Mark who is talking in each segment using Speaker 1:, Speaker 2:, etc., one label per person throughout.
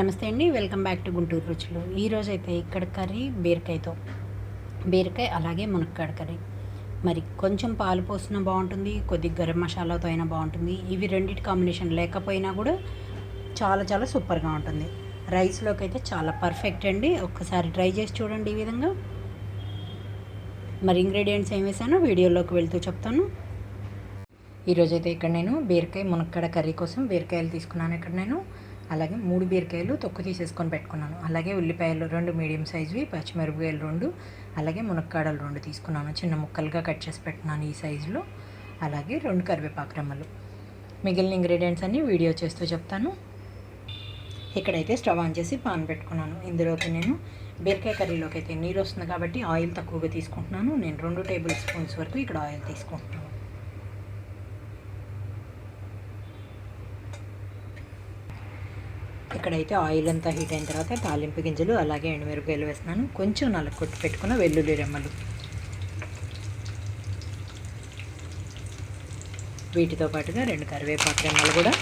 Speaker 1: నమస్తే అండి welcome back to Guntur రుచులు. ఈరోజు అయితే ఇక్కడ కర్రీ బీరకాయతో. బీరకాయ అలాగే మునక్కాడ కర్రీ. మరి కొంచెం పాలు పోసినా బాగుంటుంది కొద్దిగా గరం మసాలాతో అయినా బాగుంటుంది. ఇవి రెండింటి కాంబినేషన్ లేకపోయినా కూడా చాలా చాలా సూపర్గా ఉంటుంది. రైస్లోకి అయితే చాలా పర్ఫెక్ట్ అండి. ఒక్కసారి ట్రై చేసి చూడండి ఈ విధంగా. మరి ఇంగ్రీడియంట్స్ ఏం వేసానో వీడియోలోకి వెళ్తూ చెప్తాను. ఈరోజైతే ఇక్కడ నేను బీరకాయ మునక్కాడ కర్రీ కోసం బీరకాయలు తీసుకున్నాను ఇక్కడ నేను. అలాగే మూడు బీరకాయలు తొక్కు తీసేసుకొని పెట్టుకున్నాను. అలాగే ఉల్లిపాయలు రెండు మీడియం సైజువి పచ్చిమిరపకాయలు రెండు అలాగే మునక్కాడలు రెండు తీసుకున్నాను. చిన్న ముక్కలుగా కట్ చేసి పెట్టినాను ఈ సైజులో. అలాగే రెండు కరివేపాకు రెమ్మలు. మిగిలిన ఇంగ్రీడియంట్స్ అన్నీ వీడియో చేస్తూ చెప్తాను. ఇక్కడైతే స్టవ్ ఆన్ చేసి పాన్ పెట్టుకున్నాను. ఇందులోకి నేను బీరకాయ కర్రీలోకి అయితే నీరు వస్తుంది కాబట్టి ఆయిల్ తక్కువగా తీసుకుంటున్నాను. నేను రెండు టేబుల్ స్పూన్స్ వరకు ఇక్కడ ఆయిల్ తీసుకుంటున్నాను. ఇక్కడైతే ఆయిల్ అంతా హీట్ అయిన తర్వాత తాలింపు గింజలు అలాగే ఎండుమిరపకాయలు వేస్తున్నాను. కొంచెం నలుగు కొట్టు పెట్టుకున్న వెల్లుల్లి రెమ్మలు. వీటితో పాటుగా రెండు కరివేపాకు రెమ్మలు కూడా.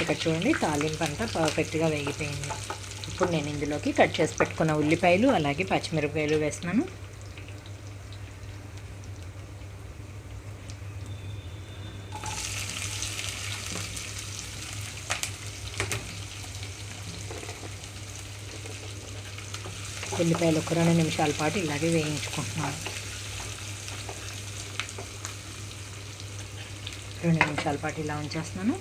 Speaker 1: ఇక్కడ చూడండి తాలింపు అంతా పర్ఫెక్ట్గా వేగిపోయింది. ఇప్పుడు నేను ఇందులోకి కట్ చేసి పెట్టుకున్న ఉల్లిపాయలు అలాగే పచ్చిమిరపకాయలు వేస్తున్నాను. ఉల్లిపాయలు ఒక రెండు నిమిషాల పాటు ఇలాగే వేయించుకుంటున్నాను. రెండు నిమిషాల పాటు ఇలా ఉంచేస్తున్నాను.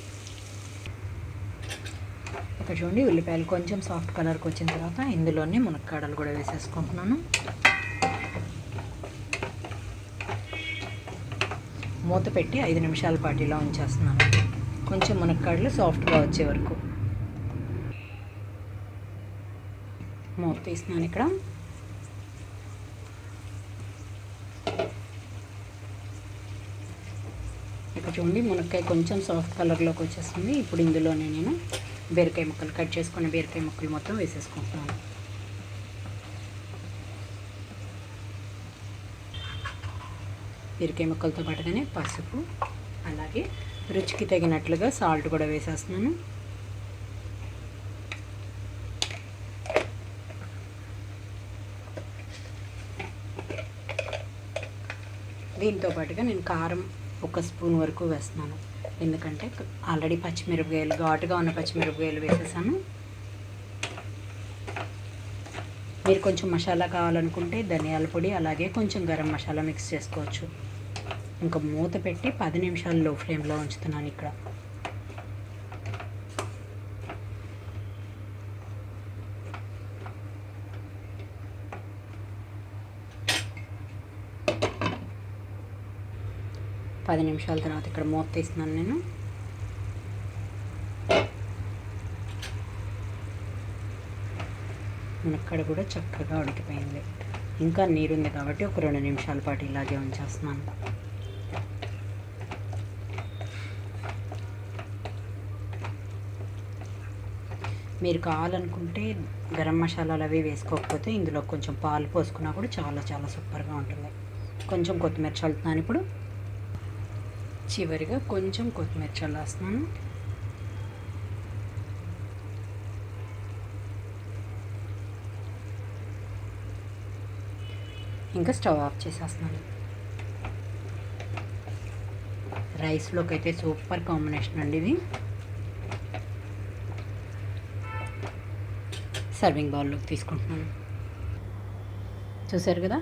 Speaker 1: ఇక్కడ చూడండి ఉల్లిపాయలు కొంచెం సాఫ్ట్ కలర్కి వచ్చిన తర్వాత ఇందులోనే మునక్కాడలు కూడా వేసేసుకుంటున్నాను. మూత పెట్టి ఐదు నిమిషాల పాటు ఇలా ఉంచేస్తున్నాను. కొంచెం మునక్కాడలు సాఫ్ట్గా వచ్చే వరకు. మూత తీస్తున్నాను ఇక్కడ. ఇక్కడ చూడండి మునక్కాయ కొంచెం సాఫ్ట్ కలర్లోకి వచ్చేస్తుంది. ఇప్పుడు ఇందులోనే నేను బీరకాయ ముక్కలు కట్ చేసుకున్న బీరకాయ ముక్కలు మొత్తం వేసేసుకుంటున్నాను. బీరకాయ ముక్కలతో పాటుగానే పసుపు అలాగే రుచికి తగినట్లుగా సాల్ట్ కూడా వేసేస్తున్నాను. దీంతో పాటుగా నేను కారం ఒక స్పూన్ వరకు వేస్తున్నాను. ఎందుకంటే ఆల్రెడీ పచ్చిమిరపకాయలు ఘాటుగా ఉన్న పచ్చిమిరపకాయలు వేసేసాను. మీరు కొంచెం మసాలా కావాలనుకుంటే ధనియాల పొడి అలాగే కొంచెం గరం మసాలా మిక్స్ చేసుకోవచ్చు. ఇంకా మూత పెట్టి పది నిమిషాలు లో ఫ్లేమ్లో ఉంచుతున్నాను ఇక్కడ. పది నిమిషాల తర్వాత ఇక్కడ మూత తీస్తున్నాను నేను. మునక్కడ కూడా చక్కగా ఉడికిపోయింది. ఇంకా నీరుంది కాబట్టి ఒక రెండు నిమిషాల పాటు ఇలాగే ఉంచేస్తున్నాను. మీరు కావాలనుకుంటే గరం మసాలాలు అవి వేసుకోకపోతే ఇందులో కొంచెం పాలు పోసుకున్నా కూడా చాలా చాలా సూపర్గా ఉంటుంది. కొంచెం కొత్తిమీర చల్లుతున్నాను ఇప్పుడు. చివరిగా కొంచెం కొత్తిమీర చల్లేస్తున్నాను ఇంకా స్టవ్ ఆఫ్ చేసేస్తున్నాను. రైస్లోకి అయితే సూపర్ కాంబినేషన్ అండి ఇది. సర్వింగ్ బౌల్లోకి తీసుకుంటున్నాను. చూసారు కదా?